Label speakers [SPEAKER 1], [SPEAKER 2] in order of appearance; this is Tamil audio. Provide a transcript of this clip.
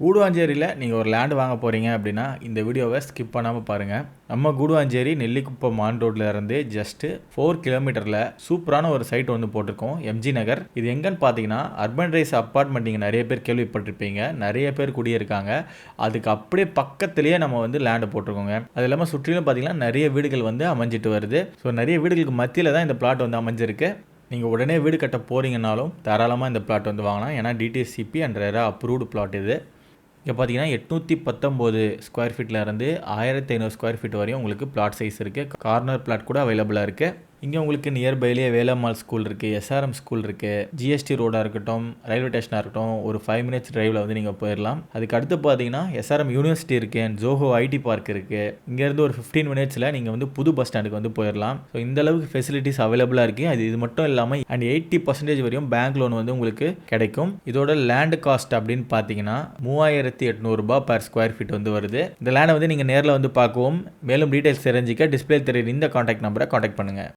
[SPEAKER 1] கூடுவாஞ்சேரியில் நீங்கள் ஒரு லேண்டு வாங்க போகிறீங்க அப்படின்னா இந்த வீடியோவை ஸ்கிப் பண்ணாமல் பாருங்கள் நம்ம கூடுவாஞ்சேரி நெல்லிக்குப்பம் மான் ரோட்டில் இருந்து ஜஸ்ட்டு ஃபோர் கிலோமீட்டரில் சூப்பரான ஒரு சைட் வந்து போட்டிருக்கோம் எம்ஜி நகர். இது எங்கன்னு பார்த்தீங்கன்னா அர்பன் ரைஸ் அப்பார்ட்மெண்ட் நீங்கள் நிறைய பேர் கேள்விப்பட்டிருப்பீங்க. நிறைய பேர் குடியிருக்காங்க. அதுக்கு அப்படியே பக்கத்துலேயே நம்ம வந்து லேண்டு போட்டிருக்கோங்க. அது இல்லாமல் சுற்றிலும் பார்த்தீங்கன்னா நிறைய வீடுகள் வந்து அமைஞ்சிட்டு வருது. ஸோ நிறைய வீடுகளுக்கு மத்தியில் தான் இந்த பிளாட் வந்து அமைஞ்சிருக்கு. நீங்கள் உடனே வீடு கட்ட போகிறீங்கனாலும் தாராளமாக இந்த பிளாட் வந்து வாங்கலாம். ஏன்னா DTCP and RERA approved plot இது. இங்கே பார்த்தீங்கன்னா எட்நூற்றி பத்தொம்போது ஸ்கொயர் ஃபீட்டில் இருந்து ஆயிரத்தி ஐநூறு ஸ்கொயர் ஃபீட் வரையும் உங்களுக்கு பிளாட் சைஸ் இருக்குது கார்னர் பிளாட் கூட அவைலபிளாக இருக்குது இங்கே உங்களுக்கு நியர்பைலேயே வேலம்மாள் ஸ்கூல் இருக்குது எஸ்ஆர்எம் ஸ்கூல் இருக்குது ஜிஎஸ்டி ரோடாக இருக்கட்டும் ரயில்வே ஸ்டேஷனாக இருக்கட்டும் ஒரு ஃபைவ் மினிட்ஸ் டிரைவில் வந்து நீங்கள் போயிடலாம் அதுக்கு அடுத்து பார்த்தீங்கன்னா எஸ்ஆர்எம் யூனிவர்சிட்டி இருக்குது அண்ட் ஜோஹோ ஐடி பார்க் இருக்குது இங்கேருந்து ஒரு ஃபிஃப்டீன் மினிட்ஸில் நீங்கள் வந்து புது பஸ் ஸ்டாண்டுக்கு வந்து போயிடலாம் ஸோ இந்த அளவுக்கு ஃபெசிலிட்டிஸ் அவைலபிளாக இருக்குது அது இது மட்டும் இல்லாமல் அண்ட் எயிட்டி பர்சன்டேஜ் வரையும் பேங்க் லோன் வந்து உங்களுக்கு கிடைக்கும். இதோட லேண்ட் காஸ்ட் அப்படின்னு பார்த்தீங்கன்னா மூவாயிரத்தி எட்நூறுபா பர் ஸ்கொயர் ஃபீட் வந்து வருது. இந்த லேண்டை வந்து நீங்கள் நேரில் வந்து பார்க்கவும் மேலும் டீட்டெயில்ஸ் தெரிஞ்சிக்க டிஸ்பிளே தெரியுற இந்த காண்டாக்ட் நம்பரை காண்டாக்ட் பண்ணுங்கள்